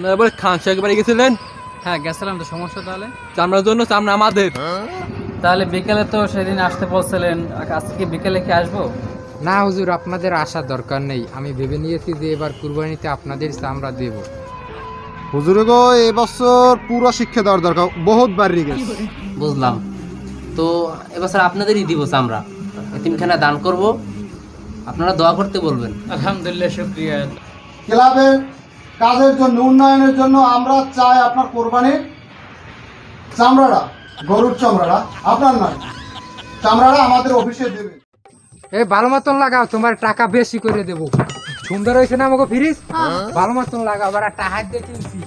আপনারা বলে খান শেখ বাড়ি গেছিলেন? হ্যাঁ গেছিলাম তো সমস্যা তাহলে? চামড়ার জন্য চামড়া আমাদের। তাহলে বিকেলে তো সেদিন আসতে বলছিলেন আজকে বিকেলে কি আসব? না হুজুর আপনাদের আসার দরকার নেই। আমি ভেবে নিয়েছি যে এবার কুরবানিতে আপনাদের চামড়া দেব। হুজুর গো এবছর পুরো শিক্ষা দেওয়ার দরকার। বহুত বাড়ি গেছে। বুঝলাম। তো এবছর আপনাদেরই দিব চামড়া। এতিমখানা দান করব। আপনারা দোয়া করতে বলবেন। আলহামদুলিল্লাহ শুক্রিয়া। ক্লাবের কাজের জন্য উন্নয়নের জন্য আমরা চাই আপনার কোরবানির চামড়াটা গরুর চামড়াটা। আপনার নয় চামড়াটা আমাদের অফিসে দেবে এই ভালো মতন লাগাও তোমার টাকা বেশি করে দেবো। সুন্দর হয়েছে না আমাকে ফিরিস? ভালো মতন লাগাও এবার টাকা দিয়ে কিনছি।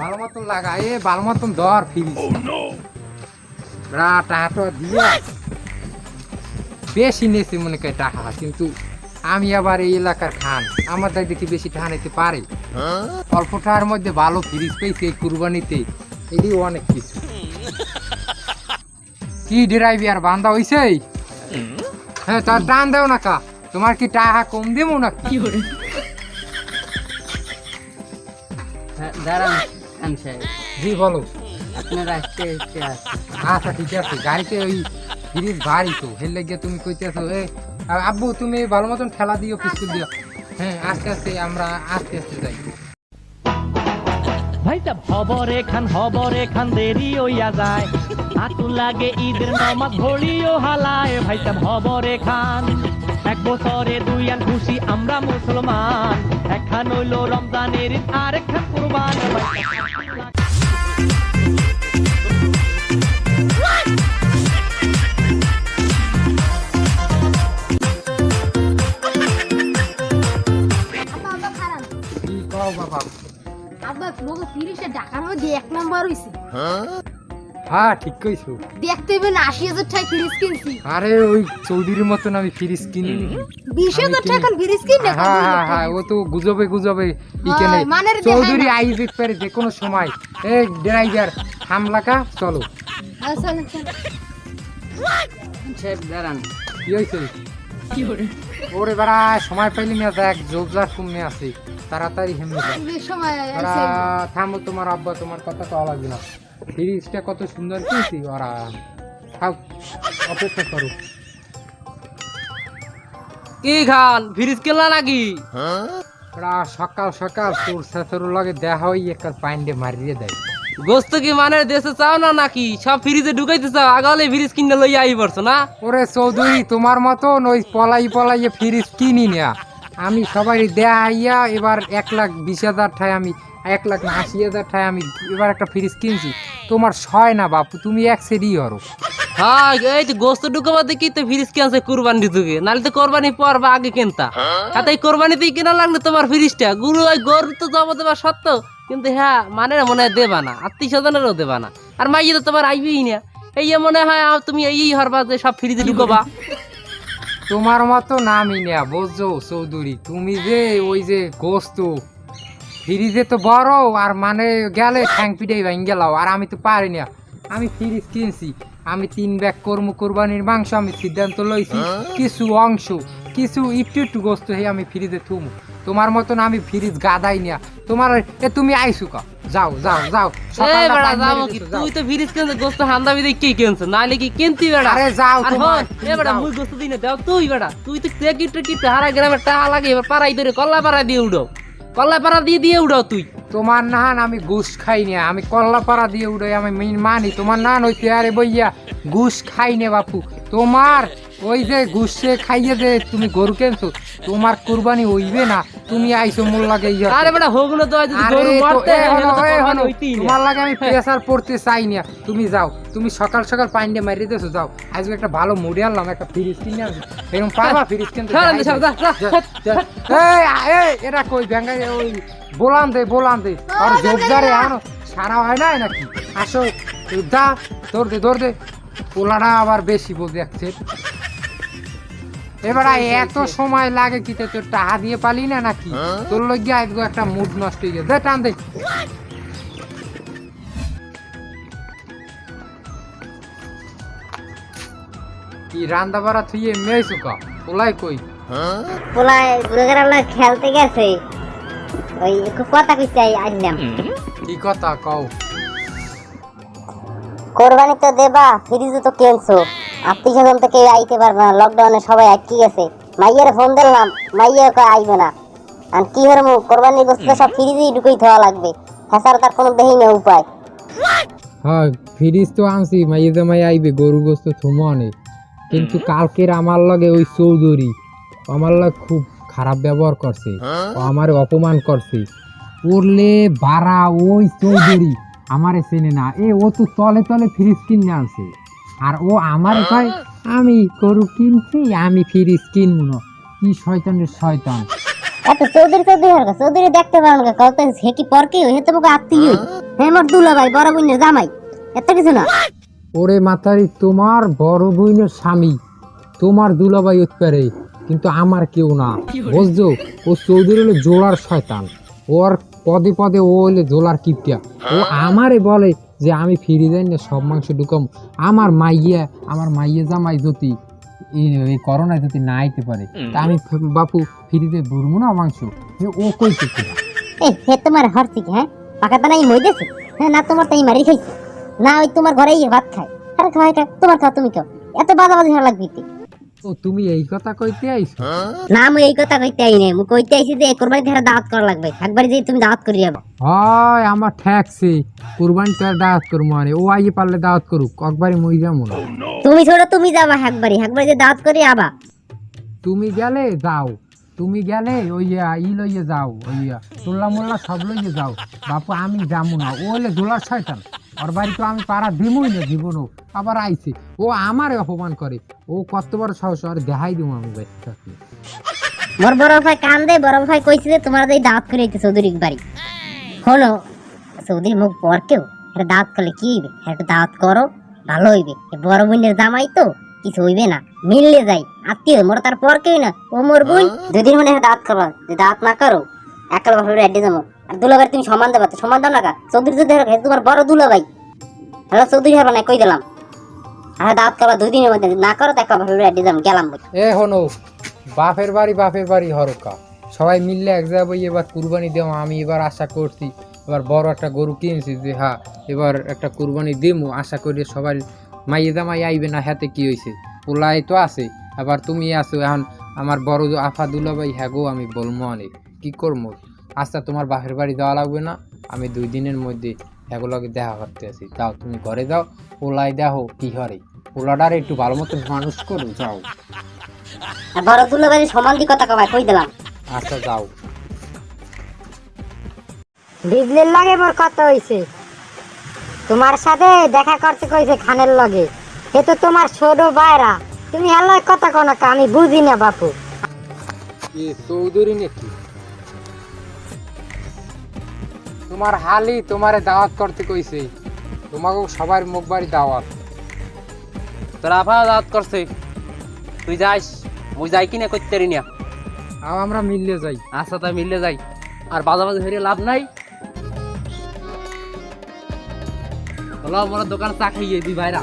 ভালো মতন লাগা এ ভালো মতন ধর ফিরিস। টাকাটা দিয়ে। বেশি নিয়েছি মনে করে টাকা কিন্তু আমি আবার এই এলাকার খান। আমার দায় দেখি বেশি টাকা নিতে পারে। অল্প টাকার মধ্যে ভালো ফিরিস পেয়েছে এই কুরবানিতে। এটি অনেক কিছু। কি ড্রাইভার বান্ধা হইছে? হ্যাঁ তার টান দাও না কা। তোমার কি টাকা কম দেবো না? কি হ্যাঁ দাঁড়ান জি বলো। আপনারা আচ্ছা ঠিক আছে। গাড়িতে ওই ফ্রিজ ভারী তো। হেলে গিয়ে তুমি কইতেছো এ আব্বু তুমি ভালো মতন ঠেলা দিও পিস্তল দিও। হ্যাঁ আস্তে আস্তে আমরা আস্তে আস্তে যাই। ভাইটা হবরে খান হবরে এখান, দেরি হইয়া যায়। আতু লাগে ঈদের নামাজ, ঘড়িও হালায়। ভাইটা হবরে খান এক বছরে দুই আন খুশি, আমরা মুসলমান। একখান হইল রমজানের ঈদ আর একখান কুরবান। বাবা আব্বা লোকে তিরিশে টাকার মধ্যে এক নাম্বার হইছে। হ্যাঁ ঠিক কইছো। দেখতে পেন আশি হাজার টাকা ফ্রিজ কিনছি। আরে ওই চৌধুরীর মতন আমি ফ্রিজ কিনি। বিশ হাজার কিনি। ফ্রিজ কিনে হ্যাঁ হ্যাঁ ও তো গুজবে গুজবে ইকেনে মানের দেখায় চৌধুরী। পারে যে কোনো সময়। এ ড্রাইভার হামলাকা চলো। আচ্ছা কি হয়েছে ওরে বেড়া সময় পাইলি না দেখ জোবজার কমে আছে। তাড়াতাড়ি হেমে। থামো তোমার আব্বা তোমার কথা তো লাগবে না। ফ্রিজটা কত সুন্দর কিনছি ওরা থাক অপেক্ষা করো। কি খান ফ্রিজ কেলা নাকি? ওরা সকাল সকাল তোর শেষের লাগে দেখা হই একটা পাইন্ডে মারিয়ে দেয়। গোস্ত কি মানে দেশে চাও না নাকি? সব ফ্রিজে ঢুকাইতে চাও আগালে ফ্রিজ কিনে লইয়া আই পড়ছো, না? ওরে চৌধুরী, তোমার মতন ওই পলাই পলাইয়ে ফ্রিজ কিনি না। আমি সবাই দেখাইয়া এবার এক লাখ বিশ হাজার ঠাই আমি, এক লাখ আশি হাজার ঠাই আমি এবার একটা ফ্রিজ কিনছি। তোমার ছয় না বাপু, তুমি এক সেরই হরো হ্যাঁ এই তো গোস্ত ঢুকাবা দেখি তো ফ্রিজ কেনছে কুরবানি ঢুকে নাহলে তো কোরবানি পর বা আগে কেনতা। আর এই কোরবানিতেই কেনা লাগল তোমার ফ্রিজটা। গুরু ওই গরু তো জমা দেবা সত্য কিন্তু হ্যাঁ মানে মনে হয় দেবা না আত্মীয় স্বজনেরও দেবা না। আর মাইয়ে তো তোমার আইবেই না। এই মনে হয় তুমি এই হরবা যে সব ফ্রিজে ঢুকবা। তোমার মতো নামই না বুঝছ চৌধুরী। তুমি যে ওই যে গোস্ত, ফ্রিজে তো বড়, আর মানে গেলে ঠ্যাং পিটাই ভাঙ গেলাও আর আমি তো পারি না। আমি ফ্রিজ কিনছি। আমি তিন ব্যাগ কর্ম কোরবানির মাংস আমি সিদ্ধান্ত লইছি। কিছু অংশ কিছু একটু একটু গোস্ত হয়ে আমি ফ্রিজে থুমু। তোমার মতন আমি ফ্রিজ গাদাই না তোমার এ তুমি আইসু কা। যাও যাও যাও। তুই তো ফ্রিজ কেনছে গোস্ত হান্দাবি দিয়ে কি কেনছে? নাহলে কি কেনতি বেড়া? আরে যাও তোমার, এ বেড়া। মুই গোস্ত দিনে দাও তুই বেড়া। তুই তো টেকিট টেকিট হারা গ্রামের টাকা লাগে এবার পাড়াই ধরে কল্লা দিয়ে উড়ো কল্লা পাড়া দিয়ে দিয়ে উড়াও তুই। তোমার নান আমি ঘুষ খাই না, আমি কল্লাপাড়া দিয়ে উড়াই, আমি মানি তোমার নান ওই চেয়ারে বইয়া ঘুষ খাই নে বাপু। তোমার ওই যে ঘুষে খাইয়ে যে তুমি গরু কেনছো তোমার কুরবানি হইবে না তুমি আইসো মোর লাগে ইয়া আরে বেটা হোক তো যদি গরু মারতে। তোমার লাগে আমি প্রেসার পড়তে চাই না। তুমি যাও তুমি সকাল সকাল পাইন্ডে মারিয়ে দেছো যাও। আজকে একটা ভালো মুড়ি আনলাম একটা ফ্রিজ কিনে আনছি। এরকম পাবা ফ্রিজ কিনতে। এই, এই, এরা কই ব্যাঙ্গাই ওই বলান দে বলান দে। আর জোবজারে আনো সারা হয় না নাকি? আসো দা দৌড় দে দৌড় দে। পোলাটা আবার বেশি বলতে যাচ্ছে এবার এত সময় লাগে কি তো তোর টাকা দিয়ে পালি না নাকি? তোর লগে আজকে একটা মুড নষ্ট হয়ে গেছে। টান দে। কি রান্দা বাড়া থুয়ে মেয়েছু কা পোলাই কই? পোলায় বুড়োগের আমরা খেলতে গেছে। ওই কথা কইতে আইলাম কি কথা কও? কোরবানি তো দেবা ফ্রিজও তো কেনছো। আত্মীয় স্বজন তো কেউ আইতে পারবে না লকডাউনে সবাই আটকে গেছে। মাইয়ার ফোন দিলাম মাইয়া কয় আইবে না। আর কি হরমু কোরবানির গোস্ত তো সব ফ্রিজেই ঢুকেই থাকা লাগবে। ফেসার তার কোনো দেহি না উপায়। হ্যাঁ ফ্রিজ তো আনছি মাইয়ে জামাই আইবে গরু গোস্ত থুমো অনেক কিন্তু কালকের আমার লগে ওই চৌধুরী আমার লগে খুব খারাপ ব্যবহার করছে। ও আমার অপমান করছে। করলে বাড়া ওই চৌধুরী আমারে চেনে না। এ ও তো তলে তলে ফ্রিজ কিনে আনছে। আর ও আমার কয় আমি গরু কিনছি আমি ফ্রিজ কিনবো। না কি শয়তানের শয়তান। এত চৌধুরী চৌধুরী হরকা চৌধুরী দেখতে পারেন না কত সে কি পরকে? হে তো মুখে আত্মীয়। হে মোর দুলা ভাই বড় বোনের জামাই। এত কিছু না। ওরে মাথারি তোমার বড় বোনের স্বামী। তোমার দুলাভাই উৎপারে কিন্তু আমার কেউ না। বুঝছ? ও চৌধুরী হলো জোলার শয়তান। ওর পদে পদে ও হলে জোলার কিপটিয়া ও আমারে বলে যে আমি ফিরে যাই না সব মাংস ঢুকাম। আমার মাইয়া আমার মাইয়া জামাই যদি এই- এই করোনায় যদি না আইতে পারে তা আমি বাপু ফিরিতে বলব না মাংস। এ ও কইতে কি? এ হে তোমার হরছি কি, হ্যাঁ? পাকা তো নাই মই দেছে হ্যাঁ না তোমার তাই মারি খাইছে। না ওই তোমার ঘরেই ভাত খায়। আরে এটা তোমার খাও তুমি খাও। এত বাজাবাজি ভালো লাগবে কি? ও তুমি এই কথা কইতে আইছো? না আমি এই কথা কইতে আই নাই। মুই কইতে আইছি যে কোরবানি ধারা দাওয়াত করা লাগবে। একবার যে তুমি দাওয়াত করি যাব হয় আমার ঠেকছে। কুরবানি তো দাওয়াত করব মানে ও আইয়ে পারলে দাওয়াত করুক একবারে মই যাব না। তুমি ছোট তুমি যাবা একবারই একবার যে দাওয়াত করি আবা। তুমি গেলে যাও। তুমি গেলে ওই ই লইয়ে যাও ওই ইয়া, তোল্লা মোল্লা সব লইয়ে যাও। বাপু আমি যাব না। ও হলে দোলার শয়তান। ওর বাড়ি তো আমি পাড়া দিবই না জীবনও আবার আইছে। ও আমারে অপমান করে। ও কত বড় সাহস আর দেখাই দিব আমি বেঁচে মোর বড় ভাই কান দে বড় ভাই কইছে যে তোমার এই দাওয়াত করে আইতে চৌধুরী বাড়ি। হলো চৌধুরী মুখ পর কেউ এটা দাওয়াত করলে কি হইবে? একটা দাঁত করো ভালো হইবে। বড় বোনের জামাই তো কিছু হইবে না। মিললে যাই আত্মীয় মোর তার পর কেউ না। ও মোর বোন দুদিন মানে দাঁত করবা যদি দাওয়াত না করো একাল ভাবে অ্যাডে যাব। আর দুলাভাই তুমি সমান দেবা তো। সমান দাও না কা? চৌধুরী যদি হবে, তোমার বড় দুলাভাই। হ্যালো চৌধুরী হবে না কই দিলাম আর দাওয়াত করবা দুই দিনের মধ্যে। না করো তো একাল ভাবে অ্যাডে যাব গেলাম এ হনো বাপের বাড়ি বাপের বাড়ি হরকা সবাই মিললে এক জায়গায় বই এবার কুরবানি দেবো আমি এবার আশা করছি এবার বড় একটা গরু কিনছি যে হ্যাঁ এবার একটা কুরবানি দেবো আশা করি সবাই মাইয়ে জামাই আইবে না হাতে কি হয়েছে পোলাই তো আছে আবার তুমি আছো। এখন আমার বড় আফা দুলাভাই হ্যাঁ গো আমি বলব অনেক। কি করব আচ্ছা তোমার বাপের বাড়ি যাওয়া লাগবে না। আমি দুই দিনের মধ্যে এগুলোকে দেখা করতে আছি যাও তুমি ঘরে যাও। পোলাই দেখো কি হরে পোলাটার একটু ভালো মতো মানুষ করো যাও। বড় দুলাভাই সমান দি কথা কবাই কই দিলাম? আচ্ছা যাও। বিজলির লাগে মোর কত হইছে? তোমার সাথে দেখা করতে কইছে খানের লগে। এ তো তোমার ছোট বাইরা তুমি হেলায় কথা কোন আমি বুঝি না বাপু। এ চৌধুরী নাকি? তোমার হালি তোমারে দাওয়াত করতে কইছে। তোমাকে সবার মুখ বাড়ি দাওয়াত। তোরা আফা দাওয়াত করছে। তুই যাইস মুই যাই কিনা করতে রিনিয়া। আমরা মিললে যাই। আচ্ছা তাই মিললে যাই। আর বাজাবাজি হেরে লাভ নাই। চলো আমার দোকান চা খাইয়ে দি ভাইরা।